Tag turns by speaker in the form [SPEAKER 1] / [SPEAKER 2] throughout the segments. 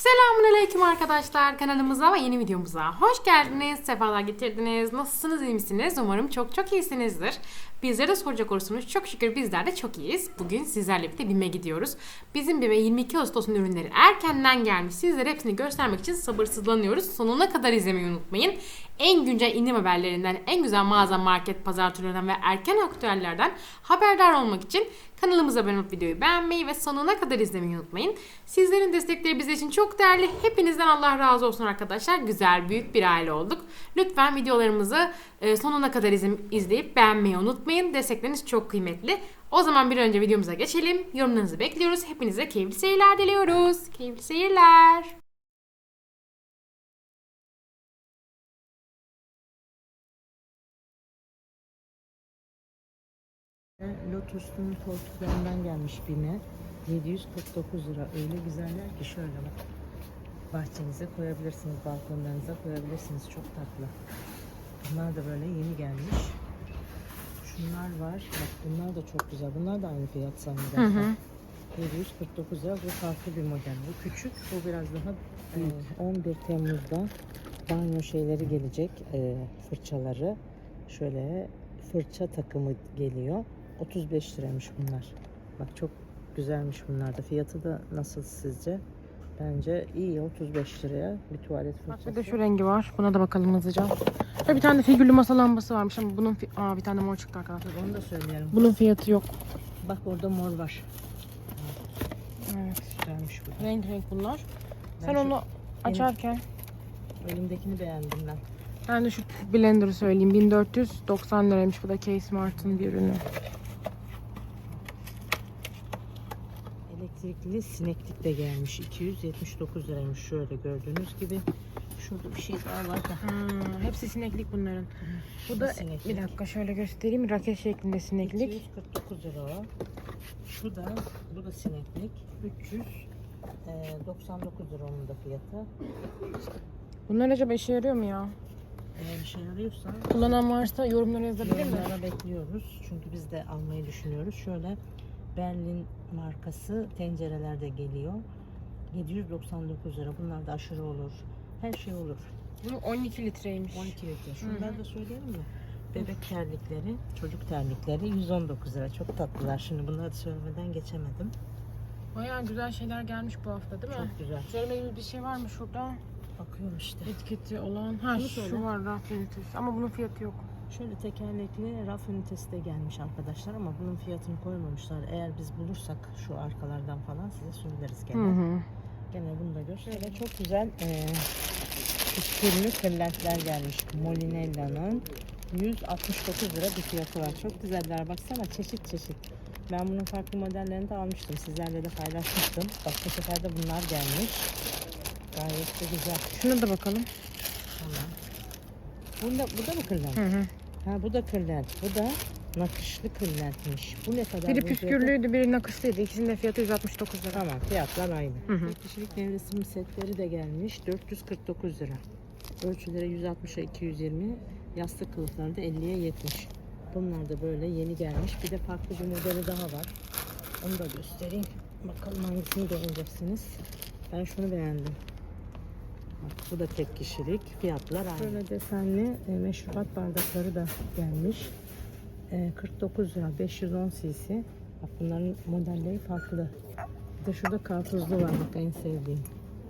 [SPEAKER 1] Selamünaleyküm arkadaşlar kanalımıza ve yeni videomuza hoş geldiniz, sefalar getirdiniz. Nasılsınız, iyi misiniz? Umarım çok çok iyisinizdir. Bizlere de soracak olursunuz. Çok şükür bizler de çok iyiyiz. Bugün sizlerle birlikte BİM'e gidiyoruz. Bizim BİM'e 22 Ağustos'un ürünleri erkenden gelmiş. Sizlere hepsini göstermek için sabırsızlanıyoruz. Sonuna kadar izlemeyi unutmayın. En güncel indirim haberlerinden, en güzel mağaza, market, pazar türlerinden ve erken aktüellerden haberdar olmak için kanalımıza abone olup videoyu beğenmeyi ve sonuna kadar izlemeyi unutmayın. Sizlerin destekleri bizim için çok değerli. Hepinizden Allah razı olsun arkadaşlar. Güzel, büyük bir aile olduk. Lütfen videolarımızı e, sonuna kadar izle- izleyip beğenmeyi unutmayın. Destekleriniz çok kıymetli. O zaman bir önce videomuza geçelim. Yorumlarınızı bekliyoruz. Hepinize keyifli seyirler diliyoruz. Keyifli seyirler.
[SPEAKER 2] Lotus'un koltuklarından gelmiş bine. 749 lira. Öyle güzeller ki şöyle bak. Bahçenize koyabilirsiniz, balkonlarınıza koyabilirsiniz. Çok tatlı. Bunlar da böyle yeni gelmiş. Şunlar var. Bak bunlar da çok güzel. Bunlar da aynı fiyat sanırım. 749 lira. Bu farklı bir model. Bu küçük. Bu biraz daha büyük. 11 Temmuz'da banyo şeyleri gelecek. e, fırçaları. Şöyle fırça takımı geliyor. 35 liraymış bunlar. Bak çok güzelmiş bunlar da. Fiyatı da nasıl sizce? Bence iyi 35 liraya bir tuvalet
[SPEAKER 1] Bak
[SPEAKER 2] fırçası.
[SPEAKER 1] bir de şu rengi var. Buna da bakalım hızlıca. Ve bir tane de figürlü masa lambası varmış ama bunun Aa, bir tane mor çıktı arkadaşlar.
[SPEAKER 2] Onu da söyleyelim.
[SPEAKER 1] Bunun fiyatı yok.
[SPEAKER 2] Bak orada mor var.
[SPEAKER 1] Evet.
[SPEAKER 2] Güzelmiş bu.
[SPEAKER 1] Renk renk bunlar.
[SPEAKER 2] Ben
[SPEAKER 1] Sen onu açarken
[SPEAKER 2] Elimdekini beğendim ben.
[SPEAKER 1] ben de şu blender'ı söyleyeyim. 1490 liraymış bu da K-Smart'ın bir ürünü.
[SPEAKER 2] Elektrikli sineklik de gelmiş. 279 liraymış şöyle gördüğünüz gibi. Şurada bir şey daha var da.
[SPEAKER 1] Hmm, hepsi sineklik bunların. Bu da
[SPEAKER 2] Sineklik.
[SPEAKER 1] bir dakika şöyle göstereyim. Raket şeklinde sineklik.
[SPEAKER 2] 249 lira o. Şu da, bu da sineklik. 399 lira onun da fiyatı.
[SPEAKER 1] Bunlar acaba işe yarıyor mu ya?
[SPEAKER 2] Eğer bir şey arıyorsan
[SPEAKER 1] Kullanan varsa yorumlara yazabilir mi?
[SPEAKER 2] yorumlara bekliyoruz. Çünkü biz de almayı düşünüyoruz. Şöyle Berlin markası tencereler de geliyor. 799 lira. Bunlar da aşırı olur. Her şey olur.
[SPEAKER 1] Bu 12 litreymiş.
[SPEAKER 2] 12 litre. Şunları da söyleyelim mi? Bebek terlikleri, çocuk terlikleri 119 lira. Çok tatlılar. Şimdi bunları da söylemeden geçemedim.
[SPEAKER 1] Bayağı güzel şeyler gelmiş bu hafta değil mi?
[SPEAKER 2] Çok güzel.
[SPEAKER 1] Söylemediğimiz bir şey var mı şurada?
[SPEAKER 2] Bakıyorum işte.
[SPEAKER 1] Etiketi olan. Ha
[SPEAKER 2] Bunu
[SPEAKER 1] şu
[SPEAKER 2] söyle.
[SPEAKER 1] var raf ünitesi. Ama bunun fiyatı yok.
[SPEAKER 2] Şöyle tekerlekli raf ünitesi de gelmiş arkadaşlar ama bunun fiyatını koymamışlar. Eğer biz bulursak şu arkalardan falan size söyleriz gene.
[SPEAKER 1] hı.
[SPEAKER 2] Gene bunu da gör. Şöyle çok güzel eee püskürlü kırlentler gelmiş. Molinella'nın 169 lira bir fiyatı var. Çok güzeller. Baksana çeşit çeşit. Ben bunun farklı modellerini de almıştım. Sizlerle de paylaşmıştım. Bak bu sefer de bunlar gelmiş. Gayet de güzel.
[SPEAKER 1] Şuna da bakalım.
[SPEAKER 2] Tamam. Bunda, bu da mı kırlent?
[SPEAKER 1] Hı hı.
[SPEAKER 2] Ha bu da kırlent. Bu da nakışlı kırlentmiş. Bu ne kadar?
[SPEAKER 1] Biri
[SPEAKER 2] bu
[SPEAKER 1] püskürlüydü, biri nakışlıydı. İkisinin de fiyatı 169 lira.
[SPEAKER 2] Tamam fiyatlar aynı.
[SPEAKER 1] Hı hı.
[SPEAKER 2] Tek kişilik nevresim setleri de gelmiş. 449 lira. Ölçüleri 160'a 220. Yastık kılıfları da 50'ye 70. Bunlar da böyle yeni gelmiş. Bir de farklı bir modeli daha var. Onu da göstereyim. Bakalım hangisini beğeneceksiniz. Ben şunu beğendim. Bu da tek kişilik. Fiyatlar aynı. Böyle desenli e, meşrubat bardakları da gelmiş. E, 49 lira 510 cc. Bak bunların modelleri farklı. Bir de şurada karpuzlu var bak en sevdiğim.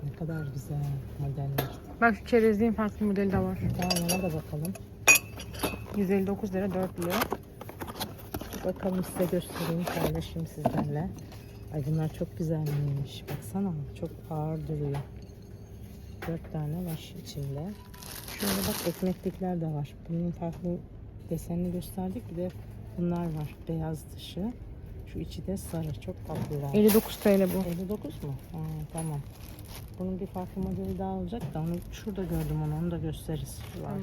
[SPEAKER 2] Ne kadar güzel modeller.
[SPEAKER 1] Bak şu çerezliğin farklı modeli de var.
[SPEAKER 2] Daha ona da bakalım.
[SPEAKER 1] 159 lira 4 lira.
[SPEAKER 2] Bakalım size göstereyim, paylaşayım sizlerle. Ay bunlar çok güzelmiş. Baksana çok ağır duruyor. Dört tane var içinde. Şöyle bak ekmeklikler de var. Bunun farklı desenini gösterdik. Bir de bunlar var. Beyaz dışı. Şu içi de sarı. Çok tatlılar.
[SPEAKER 1] 59 TL bu.
[SPEAKER 2] 59 mu? Ha, tamam. Bunun bir farklı modeli daha olacak da onu şurada gördüm onu. Onu da gösteririz. Şu
[SPEAKER 1] Tamam.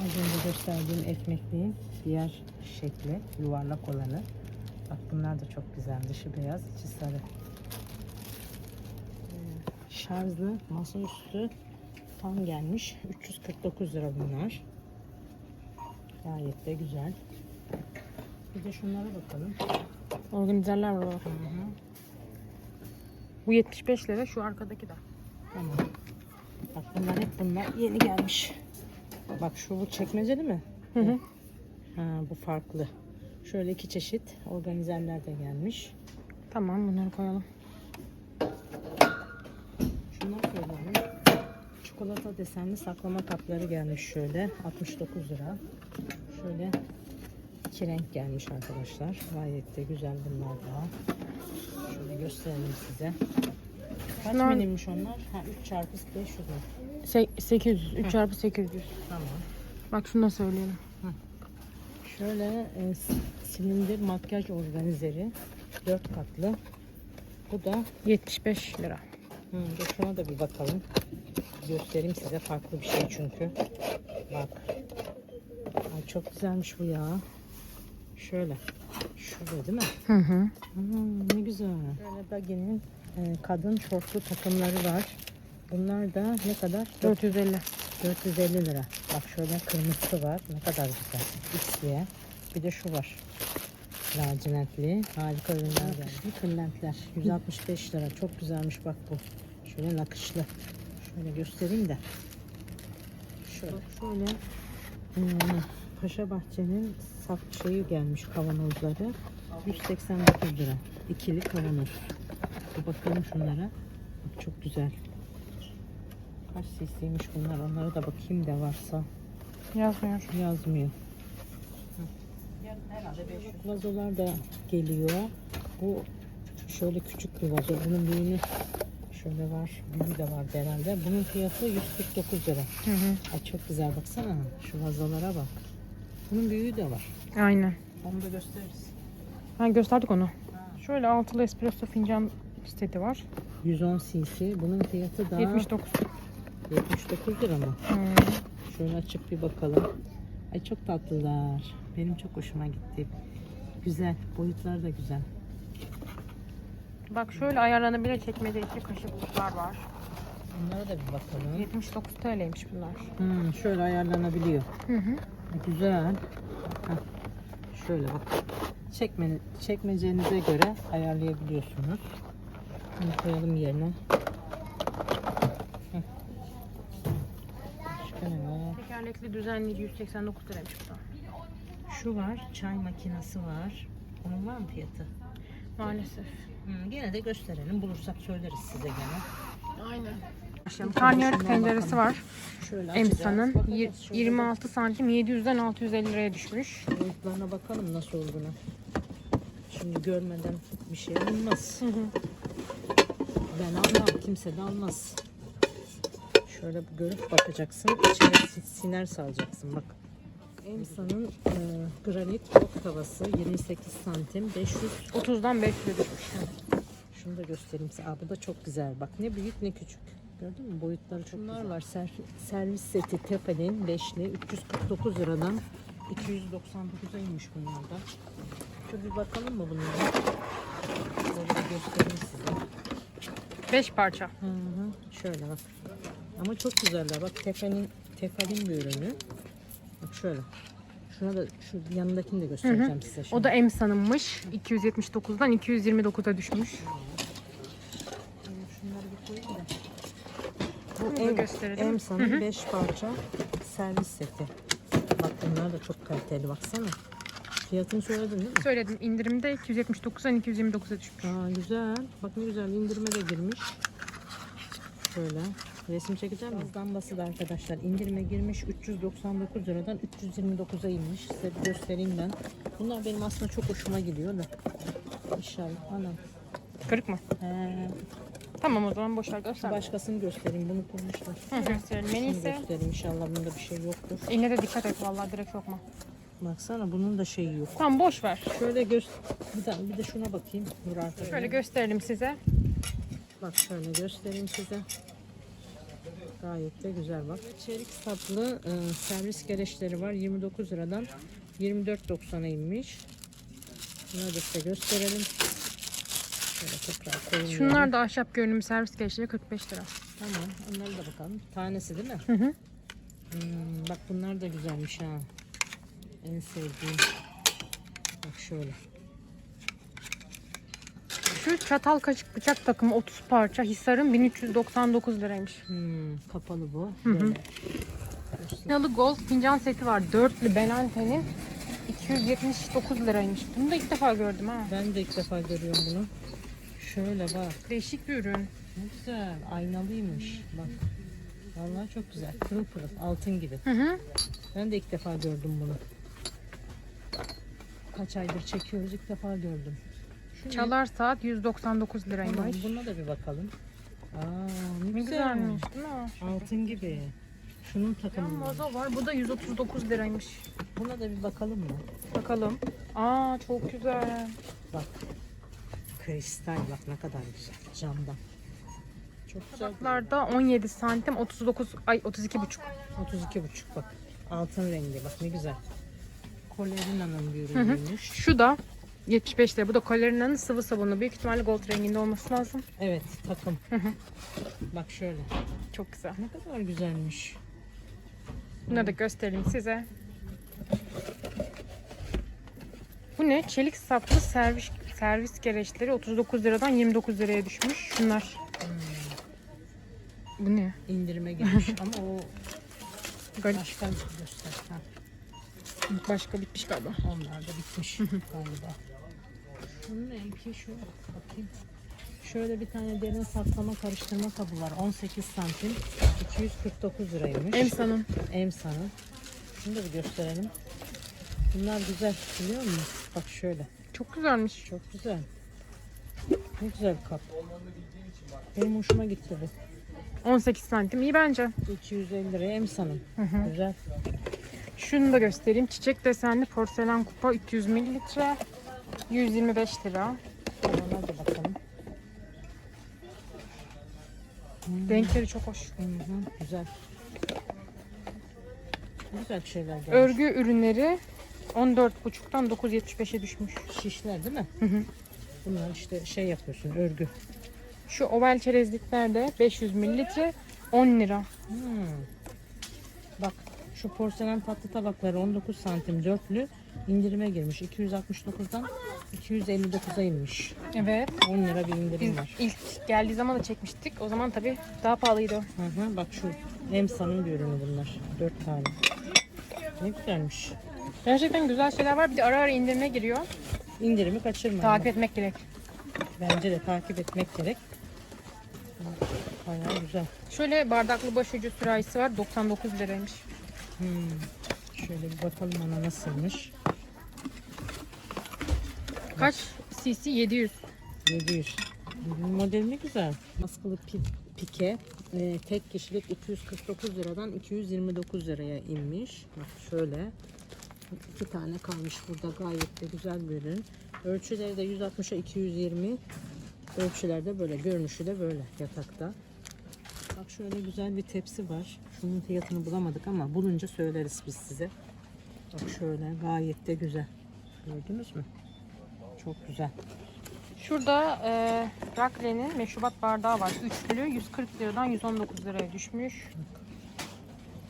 [SPEAKER 2] Az önce gösterdiğim ekmekliğin diğer şekli yuvarlak olanı. Bak bunlar da çok güzel. Dışı beyaz, içi sarı. Şarjlı masaüstü tam gelmiş. 349 lira bunlar. Gayet de güzel. Bir de şunlara bakalım.
[SPEAKER 1] Organizerler var.
[SPEAKER 2] Hı hı.
[SPEAKER 1] Bu 75 lira şu arkadaki de.
[SPEAKER 2] Tamam. Bak bunlar hep bunlar yeni gelmiş. Bak şu bu çekmeceli mi?
[SPEAKER 1] Hı hı.
[SPEAKER 2] Ha, bu farklı. Şöyle iki çeşit organizerler de gelmiş.
[SPEAKER 1] Tamam bunları koyalım.
[SPEAKER 2] Şunları koyalım. Çikolata desenli saklama kapları gelmiş şöyle. 69 lira. Şöyle iki renk gelmiş arkadaşlar. Gayet de güzel bunlar da. Şöyle göstereyim size. Kaç
[SPEAKER 1] Şunlar-
[SPEAKER 2] milimmiş onlar? Ha 3 çarpı 500 mü?
[SPEAKER 1] Se- 800. 3 çarpı 800.
[SPEAKER 2] Tamam.
[SPEAKER 1] Bak şunu da söyleyelim.
[SPEAKER 2] Şöyle e, s- silindir makyaj organizeri. 4 katlı. Bu da
[SPEAKER 1] 75 lira.
[SPEAKER 2] Dur şuna da bir bakalım. Göstereyim size farklı bir şey çünkü. Bak. Ay çok güzelmiş bu ya. Şöyle. Şurada değil mi?
[SPEAKER 1] Hı hı.
[SPEAKER 2] Hmm, ne güzel. Böyle Dagi'nin e, kadın şortlu takımları var. Bunlar da ne kadar?
[SPEAKER 1] 450.
[SPEAKER 2] 450 lira. Bak şöyle kırmızısı var. Ne kadar güzel. X diye. Bir de şu var. Lacivertli. Harika ürünler geldi. Kırlentler. 165 lira. Çok güzelmiş bak bu. Şöyle nakışlı. Şöyle göstereyim de. Şöyle. Şöyle. hmm, Paşa Bahçe'nin saf şeyi gelmiş kavanozları. 189 lira. İkili kavanoz. Bir bakalım şunlara. Bak çok güzel. Kaç cc'ymiş bunlar? Onlara da bakayım da varsa.
[SPEAKER 1] Yazmıyor.
[SPEAKER 2] Yazmıyor. Herhalde Vazolar da geliyor. Bu şöyle küçük bir vazo. Bunun büyüğünü şöyle var. Büyüğü de var herhalde. Bunun fiyatı 149 lira.
[SPEAKER 1] Hı hı.
[SPEAKER 2] Ay çok güzel baksana. Şu vazolara bak. Bunun büyüğü de var.
[SPEAKER 1] Aynen.
[SPEAKER 2] Onu da gösteririz.
[SPEAKER 1] Ha gösterdik onu. Şöyle altılı espresso fincan seti var.
[SPEAKER 2] 110 cc. Bunun fiyatı da
[SPEAKER 1] 79.
[SPEAKER 2] 79 lira mı?
[SPEAKER 1] Hı.
[SPEAKER 2] Şöyle açıp bir bakalım. Ay çok tatlılar. Benim çok hoşuma gitti. Güzel. Boyutları da güzel.
[SPEAKER 1] Bak şöyle ayarlanabilir çekmede iki kaşıklıklar var.
[SPEAKER 2] Bunlara da bir bakalım.
[SPEAKER 1] 79 TL'ymiş bunlar.
[SPEAKER 2] Hmm, şöyle ayarlanabiliyor.
[SPEAKER 1] Hı hı.
[SPEAKER 2] Güzel. Heh. Şöyle bak. Çekme, çekmecenize göre ayarlayabiliyorsunuz. Bunu koyalım yerine. Heh. Başka ne
[SPEAKER 1] Tekerlekli düzenli 189 liraymış bu da.
[SPEAKER 2] Şu var. Çay makinesi var. Onun var mı fiyatı?
[SPEAKER 1] Maalesef.
[SPEAKER 2] Hmm, gene de gösterelim. Bulursak söyleriz size gene.
[SPEAKER 1] Aynen. Karnıyarık tenceresi var. Emsa'nın
[SPEAKER 2] Bakalım
[SPEAKER 1] Yir-
[SPEAKER 2] şöyle
[SPEAKER 1] 26 santim 700'den 650 liraya düşmüş.
[SPEAKER 2] Boyutlarına bakalım nasıl olduğunu. Şimdi görmeden bir şey olmaz.
[SPEAKER 1] Hı hı.
[SPEAKER 2] Ben almam, kimse de almaz. Şöyle bir görüp bakacaksın, içine si- siner salacaksın bak. Emsa'nın e, granit ok tavası 28 santim 500.
[SPEAKER 1] 30'dan 500'e düşmüş.
[SPEAKER 2] Şunu da göstereyim size. Aa, bu da çok güzel. Bak ne büyük ne küçük. Gördün mü? Boyutları çok Bunlar var. Ser- servis seti Tefal'in beşli 349 liradan 299'a inmiş bunlar da. Şöyle bir bakalım mı bunlara? Şöyle bir göstereyim size.
[SPEAKER 1] 5 parça.
[SPEAKER 2] Hı hı. Şöyle bak. Ama çok güzeller. Bak Tefal'in Tefal'in bir ürünü. Bak şöyle. Şuna da şu yanındakini de göstereceğim size.
[SPEAKER 1] O da Emsa'nınmış. 279'dan 229'a düşmüş.
[SPEAKER 2] Şunları bir koyayım da. Bu
[SPEAKER 1] da
[SPEAKER 2] em,
[SPEAKER 1] gösterelim.
[SPEAKER 2] Emsa'nın 5 parça servis seti. Bak bunlar da çok kaliteli baksana. Fiyatını söyledin değil mi?
[SPEAKER 1] Söyledim indirimde 279'dan 229'a düşmüş.
[SPEAKER 2] Aa güzel. Bak ne güzel indirime de girmiş. Şöyle. Resim çekeceğim mi? Lambası da arkadaşlar indirime girmiş. 399 liradan 329'a inmiş. Size bir göstereyim ben. Bunlar benim aslında çok hoşuma gidiyor da. İnşallah. Anam.
[SPEAKER 1] Kırık mı?
[SPEAKER 2] He.
[SPEAKER 1] Tamam o zaman
[SPEAKER 2] Şu
[SPEAKER 1] göster.
[SPEAKER 2] başkasını göstereyim. Bunu koymuşlar.
[SPEAKER 1] Hı. En
[SPEAKER 2] Bunu
[SPEAKER 1] iyisi.
[SPEAKER 2] göstereyim. İnşallah bunda bir şey yoktur.
[SPEAKER 1] Eline de dikkat et vallahi direkt sokma.
[SPEAKER 2] Baksana bunun da şeyi yok.
[SPEAKER 1] Tamam boş ver.
[SPEAKER 2] Şöyle göz bir de, bir de şuna bakayım. Dur arkadaşlar.
[SPEAKER 1] Şöyle gösterelim size.
[SPEAKER 2] Bak şöyle göstereyim size. Gayet de güzel bak. Çelik saplı e, servis gereçleri var. 29 liradan 24.90'a inmiş. Bunları da size gösterelim. Şöyle tekrar koyayım.
[SPEAKER 1] Şunlar da ahşap görünümlü servis geçleri 45 lira.
[SPEAKER 2] Tamam. Onları da bakalım. Tanesi değil mi?
[SPEAKER 1] Hı hı.
[SPEAKER 2] Hmm, bak bunlar da güzelmiş ha. En sevdiğim. Bak şöyle.
[SPEAKER 1] Şu çatal kaşık bıçak takımı 30 parça Hisar'ın 1399 liraymış.
[SPEAKER 2] Hmm, kapalı bu.
[SPEAKER 1] Hı hı. Gold fincan seti var. Dörtlü Belente'nin 279 liraymış. Bunu da ilk defa gördüm ha.
[SPEAKER 2] Ben de ilk defa görüyorum bunu. Şöyle bak.
[SPEAKER 1] Değişik bir ürün.
[SPEAKER 2] Ne güzel. Aynalıymış. Bak. Vallahi çok güzel. Pırıl pırıl. Altın gibi.
[SPEAKER 1] Hı hı.
[SPEAKER 2] Ben de ilk defa gördüm bunu. Kaç aydır çekiyoruz ilk defa gördüm. Şu?
[SPEAKER 1] Çalar saat 199
[SPEAKER 2] Tamam,
[SPEAKER 1] liraymış.
[SPEAKER 2] buna da bir bakalım. Aa, ne,
[SPEAKER 1] Ne
[SPEAKER 2] güzel.
[SPEAKER 1] güzelmiş değil mi?
[SPEAKER 2] Altın gibi. Şunun takımı. var.
[SPEAKER 1] Var. Bu da 139 liraymış.
[SPEAKER 2] Buna da bir bakalım mı?
[SPEAKER 1] Bakalım. Aa çok güzel.
[SPEAKER 2] Bak. Kristal bak ne kadar güzel. Camdan. Çok güzel.
[SPEAKER 1] Tabaklarda 17 santim 39 ay 32 buçuk.
[SPEAKER 2] 32 buçuk bak. Altın rengi bak ne güzel. Kolerina'nın bir ürünüymüş.
[SPEAKER 1] Şu da 75 lira. Bu da Colerina'nın sıvı sabunu. Büyük ihtimalle gold renginde olması lazım.
[SPEAKER 2] Evet takım. bak şöyle.
[SPEAKER 1] Çok güzel.
[SPEAKER 2] Ne kadar güzelmiş.
[SPEAKER 1] Bunları da göstereyim size. Bu ne? Çelik saplı servis servis gereçleri 39 liradan 29 liraya düşmüş. Şunlar. Bu ne?
[SPEAKER 2] İndirime gelmiş ama o
[SPEAKER 1] Garip.
[SPEAKER 2] başka bir göster. Ha,
[SPEAKER 1] Başka bitmiş galiba.
[SPEAKER 2] onlar da bitmiş galiba. Şunun ne ki şu bakayım. Şöyle bir tane derin saklama karıştırma kabı var. 18 santim. 249 liraymış.
[SPEAKER 1] Emsa'nın.
[SPEAKER 2] Emsa'nın. Şunu da bir gösterelim. Bunlar güzel biliyor musun? Bak şöyle.
[SPEAKER 1] Çok güzelmiş.
[SPEAKER 2] Çok güzel. Ne güzel kap. Benim hoşuma gitti bu.
[SPEAKER 1] 18 santim. iyi bence.
[SPEAKER 2] 250 liraya Emsa'nın. Güzel.
[SPEAKER 1] Şunu da göstereyim. Çiçek desenli porselen kupa 300 mililitre. 125 lira.
[SPEAKER 2] Ona da bakalım.
[SPEAKER 1] Renkleri çok hoş.
[SPEAKER 2] Hı hı, güzel. Güzel şeyler gelmiş.
[SPEAKER 1] Örgü ürünleri 14,5'tan 9.75'e düşmüş.
[SPEAKER 2] Şişler değil mi?
[SPEAKER 1] Hı hı.
[SPEAKER 2] Bunlar işte şey yapıyorsun örgü.
[SPEAKER 1] Şu oval çerezlikler de 500 mililitre 10 lira.
[SPEAKER 2] Hmm. Şu porselen tatlı tabakları 19 santim dörtlü indirime girmiş. 269'dan 259'a inmiş.
[SPEAKER 1] Evet.
[SPEAKER 2] 10 lira bir indirim
[SPEAKER 1] Biz
[SPEAKER 2] var.
[SPEAKER 1] ilk geldiği zaman da çekmiştik. O zaman tabii daha pahalıydı o.
[SPEAKER 2] Hı hı, bak şu Emsa'nın bir ürünü bunlar. 4 tane. Ne güzelmiş.
[SPEAKER 1] Gerçekten güzel şeyler var. Bir de ara ara indirime giriyor.
[SPEAKER 2] İndirimi kaçırma.
[SPEAKER 1] Takip etmek gerek.
[SPEAKER 2] Bence de takip etmek gerek. Bayağı güzel.
[SPEAKER 1] Şöyle bardaklı başucu sürahisi var. 99 liraymış.
[SPEAKER 2] Hmm. Şöyle bir bakalım ona nasılmış.
[SPEAKER 1] Kaç cc? 700.
[SPEAKER 2] 700. Modeli ne güzel. Askılı pi- pike. Ee, tek kişilik 249 liradan 229 liraya inmiş. Bak şöyle. iki tane kalmış burada gayet de güzel bir ürün. Ölçüleri de 160'a 220. Ölçülerde böyle. Görünüşü de böyle yatakta. Şöyle güzel bir tepsi var. Şunun fiyatını bulamadık ama bulunca söyleriz biz size. Bak şöyle gayet de güzel. Gördünüz mü? Çok güzel.
[SPEAKER 1] Şurada e, Rakle'nin meşrubat bardağı var. Üçlü 140 liradan 119 liraya düşmüş.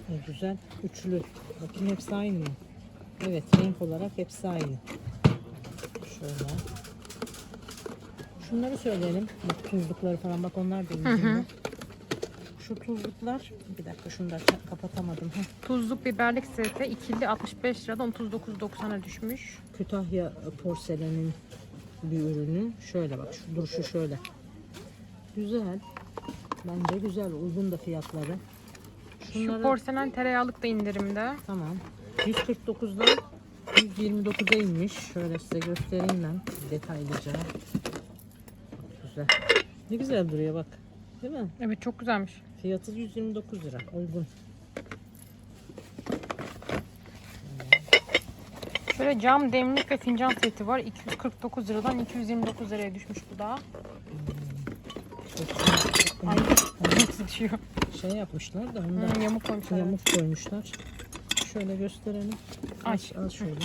[SPEAKER 2] Ne güzel. Üçlü. Bakayım hepsi aynı mı? Evet renk olarak hepsi aynı. Şöyle. Şunları söyleyelim. Bak tuzlukları falan bak onlar da indirimde. Şu tuzluklar bir dakika şunu da kapatamadım. Heh.
[SPEAKER 1] Tuzluk biberlik seti ikili 65 liradan 39.90'a düşmüş.
[SPEAKER 2] Kütahya porselenin bir ürünü. Şöyle bak şu duruşu şöyle. Güzel. Bence güzel. Uygun da fiyatları.
[SPEAKER 1] Şu
[SPEAKER 2] Şunları-
[SPEAKER 1] porselen tereyağlık da indirimde.
[SPEAKER 2] Tamam. 149'dan 129'a inmiş. Şöyle size göstereyim ben detaylıca. Çok güzel. Ne güzel duruyor bak. Değil mi?
[SPEAKER 1] Evet çok güzelmiş.
[SPEAKER 2] Fiyatı 129 lira. Uygun.
[SPEAKER 1] Şöyle cam demlik ve fincan seti var. 249 liradan 229 liraya düşmüş bu da.
[SPEAKER 2] Güzel.
[SPEAKER 1] Ay düşüyor.
[SPEAKER 2] Şey yapmışlar da onda
[SPEAKER 1] Hmm, yamuk koymuşlar.
[SPEAKER 2] yamuk koymuşlar. Şöyle gösterelim. Aç, al şöyle. Hı.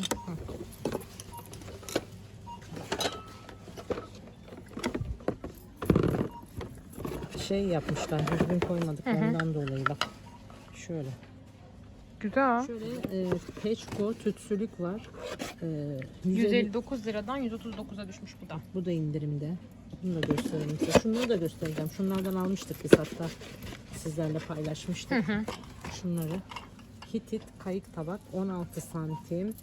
[SPEAKER 2] Şey yapmışlar, düzgün koymadık
[SPEAKER 1] Hı hı.
[SPEAKER 2] ondan dolayı bak. Şöyle.
[SPEAKER 1] Güzel.
[SPEAKER 2] Şöyle e, peçko tütsülük var. E, 150
[SPEAKER 1] 159 liradan 139'a düşmüş bu da.
[SPEAKER 2] Bu da indirimde. Bunu da göstereyim size. Şunları da göstereceğim. Şunlardan almıştık biz hatta. Sizlerle paylaşmıştık. Şunları. Hitit kayık tabak 16 santim.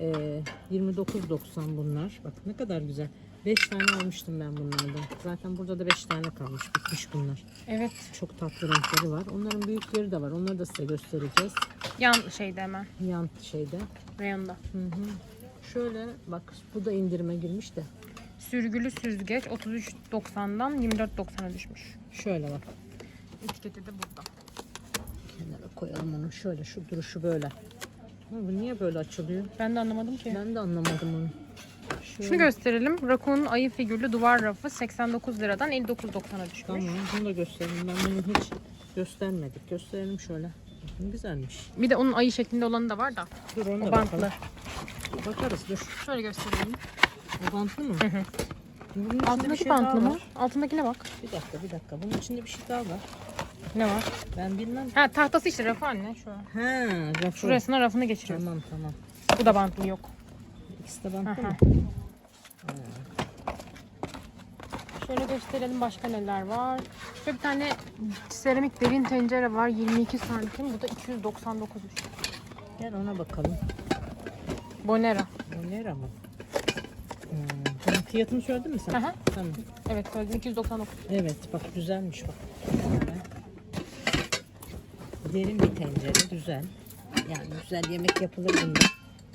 [SPEAKER 2] Ee, 29.90 bunlar. Bak ne kadar güzel. 5 tane almıştım ben bunlardan. Zaten burada da 5 tane kalmış. Bitmiş bunlar.
[SPEAKER 1] Evet.
[SPEAKER 2] Çok tatlı renkleri var. Onların büyükleri de var. Onları da size göstereceğiz.
[SPEAKER 1] Yan şeyde hemen.
[SPEAKER 2] Yan şeyde.
[SPEAKER 1] Reyonda.
[SPEAKER 2] Hı hı. Şöyle bak bu da indirime girmiş de.
[SPEAKER 1] Sürgülü süzgeç 33.90'dan 24.90'a düşmüş.
[SPEAKER 2] Şöyle bak.
[SPEAKER 1] Etiketi de burada.
[SPEAKER 2] Kenara koyalım onu. Şöyle şu duruşu böyle. Bu niye böyle açılıyor?
[SPEAKER 1] Ben de anlamadım ki.
[SPEAKER 2] Ben de anlamadım onu.
[SPEAKER 1] Şunu gösterelim. Rakun'un ayı figürlü duvar rafı 89 liradan 59.90'a düşmüş.
[SPEAKER 2] Tamam bunu da gösterelim. Ben bunu hiç göstermedik. Gösterelim şöyle. Bakın güzelmiş.
[SPEAKER 1] Bir de onun ayı şeklinde olanı da var da.
[SPEAKER 2] Dur onu
[SPEAKER 1] O
[SPEAKER 2] da
[SPEAKER 1] bantlı.
[SPEAKER 2] bakalım. Bakarız dur.
[SPEAKER 1] Şöyle gösterelim.
[SPEAKER 2] O bantlı mı?
[SPEAKER 1] Hı hı.
[SPEAKER 2] Bunun içinde bir
[SPEAKER 1] Altındaki
[SPEAKER 2] şey daha
[SPEAKER 1] bantlı mı?
[SPEAKER 2] var.
[SPEAKER 1] Altındakine bak.
[SPEAKER 2] Bir dakika bir dakika. Bunun içinde bir şey daha var.
[SPEAKER 1] Ne var?
[SPEAKER 2] Ben bilmem.
[SPEAKER 1] Ha tahtası işte rafı anne şu.
[SPEAKER 2] Ha, rafı.
[SPEAKER 1] Şurasına rafını geçiriyoruz.
[SPEAKER 2] Tamam tamam.
[SPEAKER 1] Bu da bantlı yok.
[SPEAKER 2] İkisi de bantlı
[SPEAKER 1] Aha.
[SPEAKER 2] mı?
[SPEAKER 1] Şöyle gösterelim başka neler var. Şöyle bir tane seramik derin tencere var 22 santim. Bu da 299'muş.
[SPEAKER 2] Gel ona bakalım.
[SPEAKER 1] Bonera.
[SPEAKER 2] Bu ne ama? Hmm. Fiyatını söyledin mi sen?
[SPEAKER 1] Aha.
[SPEAKER 2] Tamam.
[SPEAKER 1] Evet söyledim 299.
[SPEAKER 2] Evet bak güzelmiş bak. Derin bir tencere güzel. Yani güzel yemek yapılır bunda.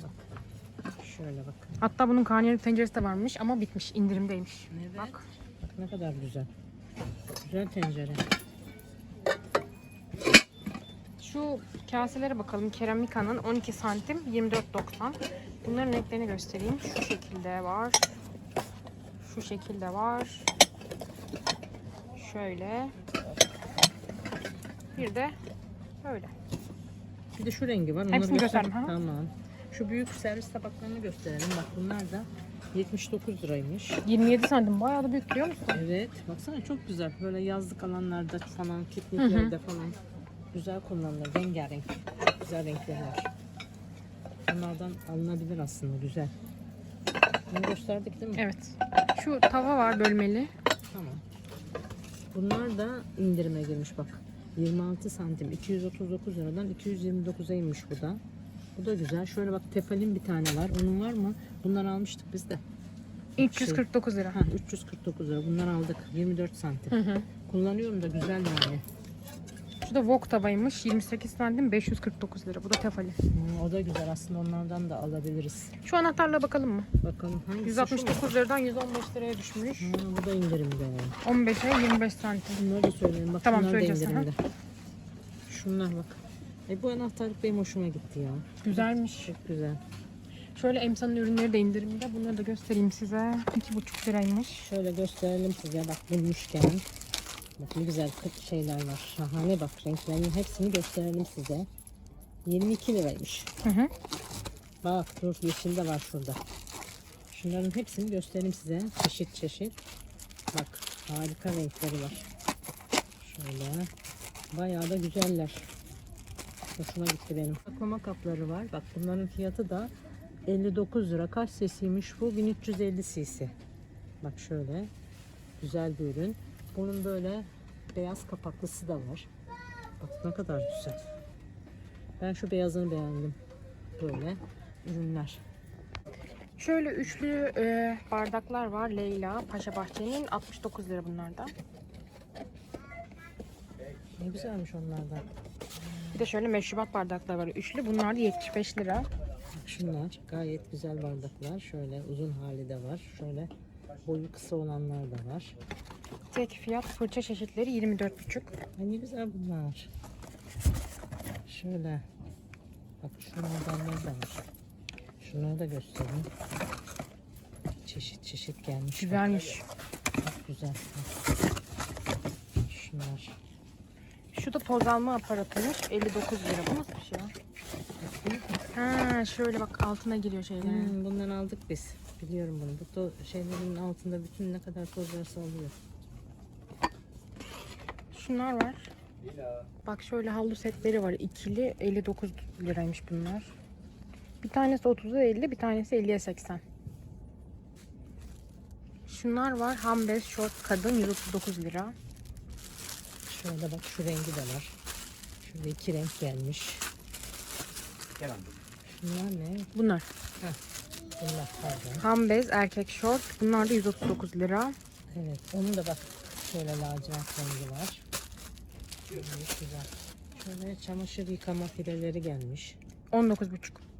[SPEAKER 2] Bak. Şöyle bak.
[SPEAKER 1] Hatta bunun karnıyarık tenceresi de varmış ama bitmiş indirimdeymiş.
[SPEAKER 2] Evet.
[SPEAKER 1] Bak.
[SPEAKER 2] Bak ne kadar güzel. Güzel tencere.
[SPEAKER 1] Şu kaselere bakalım. Keramika'nın 12 santim 24.90. Bunların renklerini göstereyim. Şu şekilde var. Şu şekilde var. Şöyle. Bir de böyle.
[SPEAKER 2] Bir de şu rengi var.
[SPEAKER 1] Hepsini
[SPEAKER 2] göster-
[SPEAKER 1] gösterdim, ha?
[SPEAKER 2] Tamam. Şu büyük servis tabaklarını gösterelim. Bak bunlar da 79 liraymış.
[SPEAKER 1] 27 santim bayağı da büyük biliyor musun?
[SPEAKER 2] Evet. Baksana çok güzel. Böyle yazlık alanlarda falan, pikniklerde falan güzel kullanılır. Rengarenk. Çok güzel renkleri var. Bunlardan alınabilir aslında. Güzel. Bunu gösterdik değil mi?
[SPEAKER 1] Evet. Şu tava var bölmeli.
[SPEAKER 2] Tamam. Bunlar da indirime girmiş bak. 26 santim 239 liradan 229'a inmiş bu da. Bu da güzel. Şöyle bak tefalin bir tane var. Onun var mı? Bunlar almıştık biz de.
[SPEAKER 1] 349 lira.
[SPEAKER 2] Ha 349 lira. Bunlar aldık. 24 santim.
[SPEAKER 1] Hı hı.
[SPEAKER 2] Kullanıyorum da güzel yani.
[SPEAKER 1] Şu da wok tavaymış. 28 santim 549 lira. Bu da tefali.
[SPEAKER 2] Hmm, o da güzel. Aslında onlardan da alabiliriz.
[SPEAKER 1] Şu anahtarla bakalım mı?
[SPEAKER 2] Bakalım hangisi şu mu?
[SPEAKER 1] 169 liradan 115 liraya düşmüş.
[SPEAKER 2] Ha, bu da indirimde.
[SPEAKER 1] 15'e 25 santim.
[SPEAKER 2] Bunları da söyleyelim. Bak
[SPEAKER 1] Tamam,
[SPEAKER 2] da
[SPEAKER 1] söyleyeceğiz,
[SPEAKER 2] indirimde. Şunlar bak. E, bu anahtarlık benim hoşuma gitti ya.
[SPEAKER 1] Güzelmiş.
[SPEAKER 2] Çok güzel.
[SPEAKER 1] Şöyle emsanın ürünleri de indirimde. Bunları da göstereyim size. 2,5 liraymış.
[SPEAKER 2] Şöyle gösterelim size bak bulmuşken. Bak ne güzel şeyler var. Şahane bak renklerinin hepsini gösterelim size. 22 liraymış.
[SPEAKER 1] Hı hı.
[SPEAKER 2] Bak dur yeşil de var şurada. Şunların hepsini göstereyim size. Çeşit çeşit. Bak harika renkleri var. Şöyle. Bayağı da güzeller. Hoşuma gitti benim. Saklama kapları var. Bak bunların fiyatı da 59 lira. Kaç cc'ymiş bu? 1350 cc. Bak şöyle. Güzel bir ürün. Bunun böyle beyaz kapaklısı da var. Bak ne kadar güzel. Ben şu beyazını beğendim. Böyle ürünler.
[SPEAKER 1] Şöyle üçlü e, bardaklar var. Leyla Paşa Bahçe'nin 69 lira bunlardan.
[SPEAKER 2] Ne güzelmiş onlardan.
[SPEAKER 1] Bir de şöyle meşrubat bardaklar var. Üçlü. Bunlar da 75 lira.
[SPEAKER 2] Bak şunlar gayet güzel bardaklar. Şöyle uzun hali de var. Şöyle boyu kısa olanlar da var.
[SPEAKER 1] Tek fiyat fırça çeşitleri 24,5.
[SPEAKER 2] Ay ne güzel bunlar. Şöyle. Bak şu modeller de var. Şunları da göstereyim. Çeşit çeşit gelmiş. Bak,
[SPEAKER 1] Güzelmiş.
[SPEAKER 2] Çok güzel. Bak. Şunlar.
[SPEAKER 1] Şu da toz alma aparatıymış. 59 lira. Bu nasıl bir şey? Ha şöyle bak altına giriyor şeyler.
[SPEAKER 2] Hmm, bundan aldık biz. Biliyorum bunu. Bu to- şeylerin altında bütün ne kadar toz varsa alıyor.
[SPEAKER 1] Şunlar var. Bak şöyle havlu setleri var. İkili 59 liraymış bunlar. Bir tanesi 30'a 50, bir tanesi 50'ye 80. Şunlar var. Hambes short kadın 139 lira.
[SPEAKER 2] Şöyle bak şu rengi de var. Şurada iki renk gelmiş. Şunlar ne?
[SPEAKER 1] Bunlar.
[SPEAKER 2] Bunlar pardon.
[SPEAKER 1] Hambez erkek short. Bunlar da 139 lira.
[SPEAKER 2] Evet. Onun da bak şöyle lacivert rengi var. Şöyle güzel. Şöyle çamaşır yıkama fileleri gelmiş.
[SPEAKER 1] 19,5.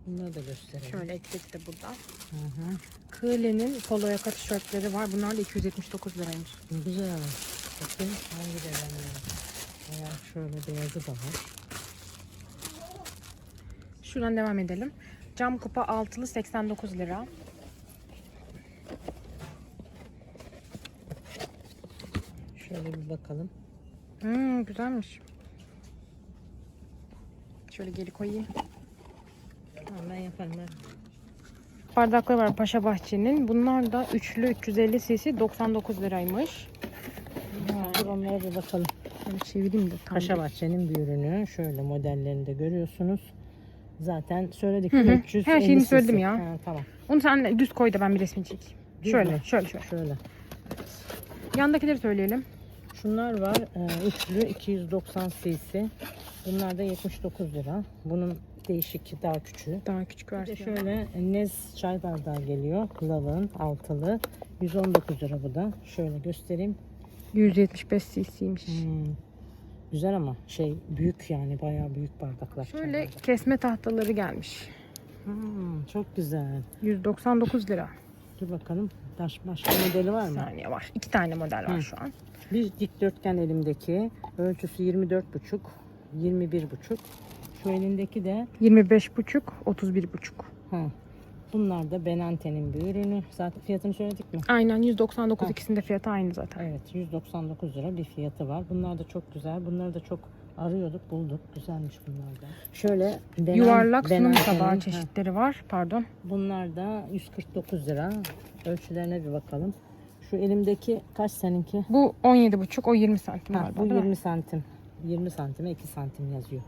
[SPEAKER 2] Bunları da gösterelim.
[SPEAKER 1] Şöyle etiketi de burada.
[SPEAKER 2] Hı hı.
[SPEAKER 1] Kıle'nin polo yaka tişörtleri var. Bunlar da 279 liraymış.
[SPEAKER 2] Güzel. Bakın hangi beğenmiyorum. Veya şöyle beyazı da var.
[SPEAKER 1] Şuradan devam edelim. Cam kupa altılı 89 lira.
[SPEAKER 2] Şöyle bir bakalım.
[SPEAKER 1] Hmm, güzelmiş. Şöyle geri koyayım.
[SPEAKER 2] Tamam ben yaparım ben.
[SPEAKER 1] Bardakları var Paşa Bahçe'nin. Bunlar da üçlü 350 cc 99 liraymış.
[SPEAKER 2] Dur onlara bir bakalım.
[SPEAKER 1] Şöyle çevireyim de tam.
[SPEAKER 2] Paşa Bahçe'nin bir ürünü. Şöyle modellerini de görüyorsunuz. Zaten söyledik.
[SPEAKER 1] Hı hı.
[SPEAKER 2] 350
[SPEAKER 1] Her şeyini söyledim ya.
[SPEAKER 2] Ha, tamam.
[SPEAKER 1] Onu sen düz koy da ben bir resmi çekeyim.
[SPEAKER 2] Düz
[SPEAKER 1] şöyle,
[SPEAKER 2] mü?
[SPEAKER 1] şöyle, şöyle.
[SPEAKER 2] Şöyle.
[SPEAKER 1] Yandakileri söyleyelim.
[SPEAKER 2] Şunlar var. e, Üçlü 290 cc. Bunlar da 79 lira. Bunun değişik daha küçüğü.
[SPEAKER 1] Daha küçük
[SPEAKER 2] Bir de
[SPEAKER 1] versiyon.
[SPEAKER 2] şöyle Nez çay bardağı geliyor. Kılavın altılı. 119 lira bu da. Şöyle göstereyim.
[SPEAKER 1] 175 cc'ymiş.
[SPEAKER 2] Hmm. Güzel ama şey büyük yani bayağı büyük bardaklar.
[SPEAKER 1] Şöyle
[SPEAKER 2] bardağı.
[SPEAKER 1] kesme tahtaları gelmiş.
[SPEAKER 2] Hmm, çok güzel.
[SPEAKER 1] 199 lira.
[SPEAKER 2] Dur bakalım. Baş, başka modeli var
[SPEAKER 1] Bir
[SPEAKER 2] mı?
[SPEAKER 1] saniye var. İki tane model var
[SPEAKER 2] Hı.
[SPEAKER 1] şu an.
[SPEAKER 2] Bir dikdörtgen elimdeki. Ölçüsü 24,5 21,5. Şu elindeki de
[SPEAKER 1] 25,5, 31,5.
[SPEAKER 2] ha. Bunlar da Benante'nin bir ürünü. Zaten fiyatını söyledik mi?
[SPEAKER 1] Aynen 199
[SPEAKER 2] Ha.
[SPEAKER 1] ikisinin de fiyatı aynı zaten.
[SPEAKER 2] Evet 199 lira bir fiyatı var. Bunlar da çok güzel. Bunları da çok arıyorduk bulduk. Güzelmiş bunlar da. Şöyle Benan-
[SPEAKER 1] Yuvarlak sunum tabağı
[SPEAKER 2] ha,
[SPEAKER 1] çeşitleri var. Pardon.
[SPEAKER 2] Bunlar da 149 lira. Ölçülerine bir bakalım. Şu elimdeki kaç seninki?
[SPEAKER 1] Bu 17,5, o 20 santim
[SPEAKER 2] Ha, bu
[SPEAKER 1] değil mi?
[SPEAKER 2] 20 santim. 20 santime 2 santim yazıyor.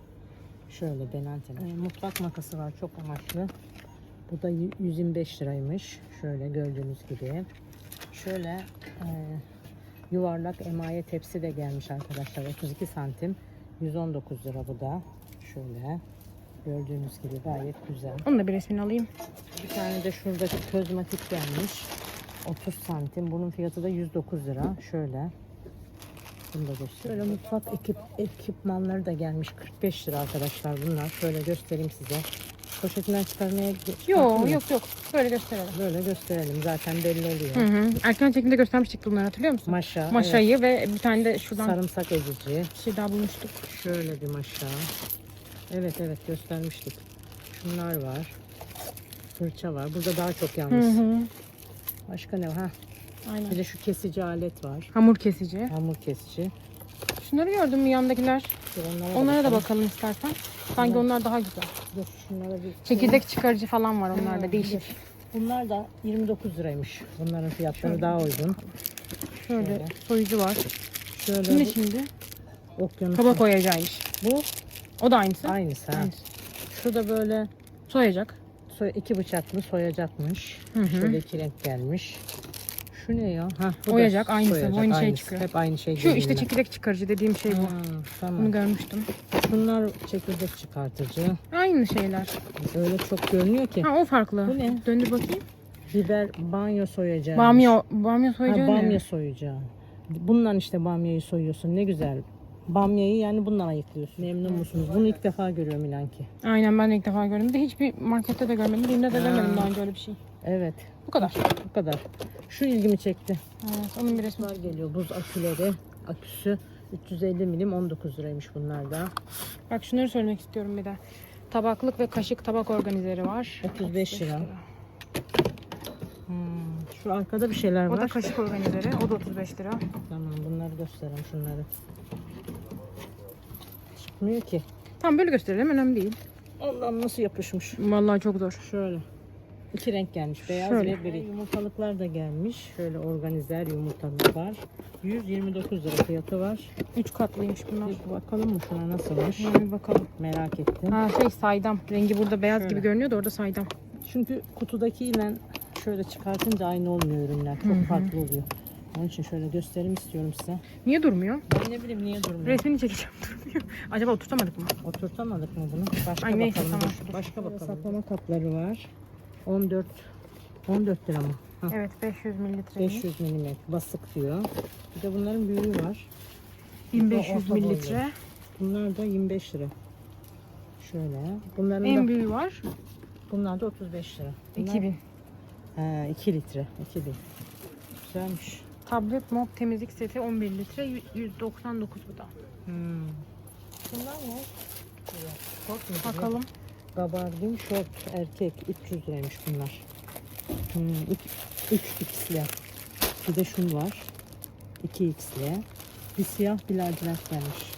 [SPEAKER 2] Şöyle Benante'nin. Ee, mutfak makası var çok amaçlı. Bu da y- 125 liraymış. Şöyle gördüğünüz gibi. Şöyle e, yuvarlak emaye tepsi de gelmiş arkadaşlar. 32 santim. 119 lira bu da. Şöyle gördüğünüz gibi gayet güzel.
[SPEAKER 1] Onun da bir resmini alayım.
[SPEAKER 2] Bir tane de şuradaki kozmetik gelmiş. 30 santim. Bunun fiyatı da 109 lira. Şöyle. Bunu da göstereyim. Şöyle mutfak ekip, ekipmanları da gelmiş. 45 lira arkadaşlar bunlar. Şöyle göstereyim size. Poşetinden çıkarmaya çıkarttın
[SPEAKER 1] Yok yok yok. Böyle gösterelim.
[SPEAKER 2] Böyle gösterelim. Zaten belli oluyor.
[SPEAKER 1] Hı hı. Erken çekimde göstermiştik bunları hatırlıyor musun?
[SPEAKER 2] Maşa.
[SPEAKER 1] Maşayı ve bir tane de şuradan
[SPEAKER 2] Sarımsak ezici.
[SPEAKER 1] bir şey daha bulmuştuk.
[SPEAKER 2] Şöyle bir maşa. Evet evet göstermiştik. Şunlar var. Fırça var. Burada daha çok
[SPEAKER 1] Hı
[SPEAKER 2] yalnız.
[SPEAKER 1] hı.
[SPEAKER 2] Başka ne var? Ha,
[SPEAKER 1] Aynen.
[SPEAKER 2] bir de şu kesici alet var.
[SPEAKER 1] Hamur kesici.
[SPEAKER 2] Hamur kesici.
[SPEAKER 1] Şunları gördün mü yandakiler?
[SPEAKER 2] Dur onlara,
[SPEAKER 1] Onlara da
[SPEAKER 2] bakalım.
[SPEAKER 1] istersen. Sanki onlar daha güzel.
[SPEAKER 2] Dur şunlara bir
[SPEAKER 1] Çekirdek çıkarıcı falan var onlarda değişik.
[SPEAKER 2] Bunlar da 29 liraymış. Bunların fiyatları daha uygun.
[SPEAKER 1] Şöyle soyucu var.
[SPEAKER 2] Şöyle
[SPEAKER 1] Bu ne
[SPEAKER 2] bu
[SPEAKER 1] şimdi?
[SPEAKER 2] okyanus.
[SPEAKER 1] Kaba koyacağıymış.
[SPEAKER 2] Bu
[SPEAKER 1] O da aynısı.
[SPEAKER 2] aynısı. Ha.
[SPEAKER 1] Aynısı.
[SPEAKER 2] Şu da böyle
[SPEAKER 1] Soyacak.
[SPEAKER 2] soy, iki bıçaklı soyacakmış.
[SPEAKER 1] Hı hı.
[SPEAKER 2] Şöyle iki renk gelmiş. Şu ne ya? Ha, bu da
[SPEAKER 1] Oyacak, aynısı. aynı şey
[SPEAKER 2] aynısı.
[SPEAKER 1] çıkıyor.
[SPEAKER 2] Hep aynı şey
[SPEAKER 1] Şu işte çekirdek çıkarıcı dediğim şey bu.
[SPEAKER 2] Ha, tamam.
[SPEAKER 1] Bunu görmüştüm.
[SPEAKER 2] Şunlar çekirdek çıkartıcı.
[SPEAKER 1] Aynı şeyler.
[SPEAKER 2] Öyle çok görünüyor ki.
[SPEAKER 1] Ha o farklı.
[SPEAKER 2] Bu ne?
[SPEAKER 1] Döndür bakayım.
[SPEAKER 2] Biber banyo soyacağı.
[SPEAKER 1] Bamya, bamya
[SPEAKER 2] Ha,
[SPEAKER 1] soyacağı
[SPEAKER 2] bamya
[SPEAKER 1] ne?
[SPEAKER 2] soyacağı. Bundan işte bamyayı soyuyorsun. Ne güzel. Bamyayı yani bundan ayıklıyorsun. Memnun musunuz? Bunu ilk defa görüyorum inan ki.
[SPEAKER 1] Aynen ben de ilk defa gördüm. De hiçbir markette de görmedim. Birinde de
[SPEAKER 2] Ha.
[SPEAKER 1] görmedim daha önce öyle bir şey.
[SPEAKER 2] Evet.
[SPEAKER 1] Bu kadar.
[SPEAKER 2] Bu kadar. Şu ilgimi çekti.
[SPEAKER 1] Evet, onun bir resmi.
[SPEAKER 2] Bunlar geliyor. Buz aküleri. Aküsü 350 milim 19 liraymış bunlar da.
[SPEAKER 1] Bak şunları söylemek istiyorum bir de. Tabaklık ve kaşık tabak organizeri var.
[SPEAKER 2] 35 lira. Hmm, Şu arkada bir şeyler
[SPEAKER 1] O
[SPEAKER 2] var.
[SPEAKER 1] da kaşık organizeri. O da 35 lira.
[SPEAKER 2] Tamam bunları gösterelim şunları. Çıkmıyor ki.
[SPEAKER 1] Tamam böyle gösterelim önemli değil.
[SPEAKER 2] Allah'ım nasıl yapışmış.
[SPEAKER 1] Vallahi çok zor.
[SPEAKER 2] Şöyle. İki renk gelmiş. Beyaz
[SPEAKER 1] Şöyle.
[SPEAKER 2] ve gri. Yumurtalıklar da gelmiş. Şöyle organizer yumurtalık var. 129 lira fiyatı var.
[SPEAKER 1] 3 katlıymış bunlar.
[SPEAKER 2] Bir bakalım mı şuna nasılmış?
[SPEAKER 1] Yani bakalım.
[SPEAKER 2] Merak ettim.
[SPEAKER 1] Ha şey saydam. Rengi burada beyaz
[SPEAKER 2] Şöyle.
[SPEAKER 1] gibi görünüyor da orada saydam.
[SPEAKER 2] Çünkü kutudakiyle şöyle çıkartınca aynı olmuyor ürünler. Çok
[SPEAKER 1] Hı hı.
[SPEAKER 2] farklı oluyor. Onun için şöyle göstereyim istiyorum size.
[SPEAKER 1] Niye durmuyor?
[SPEAKER 2] Ben ne bileyim niye durmuyor.
[SPEAKER 1] Resmini çekeceğim durmuyor. Acaba oturtamadık mı?
[SPEAKER 2] Oturtamadık mı bunu? Başka
[SPEAKER 1] Ay neyse,
[SPEAKER 2] bakalım.
[SPEAKER 1] tamam.
[SPEAKER 2] Başka bakalım. Saklama kapları var. 14 14 lira mı? Hah,
[SPEAKER 1] Evet 500 mililitre.
[SPEAKER 2] 500 milimetre basık diyor. Bir de bunların büyüğü var.
[SPEAKER 1] 1500
[SPEAKER 2] Orta boylu.
[SPEAKER 1] mililitre.
[SPEAKER 2] Bunlar da 25 lira. Şöyle. Bunların
[SPEAKER 1] En
[SPEAKER 2] da
[SPEAKER 1] büyüğü var.
[SPEAKER 2] bunlar da 35 lira. Bunlar,
[SPEAKER 1] 2000.
[SPEAKER 2] He, 2 litre. 2000. Güzelmiş.
[SPEAKER 1] Tablet mop temizlik seti 11 litre 199 bu da.
[SPEAKER 2] Hmm. Bunlar ne? Mu?
[SPEAKER 1] Bakalım.
[SPEAKER 2] Gabardin şort erkek 300 liraymış bunlar. Hmm, 3 x'li. Bir de şun var. 2 x'li. Bir siyah bir lacivert gelmiş.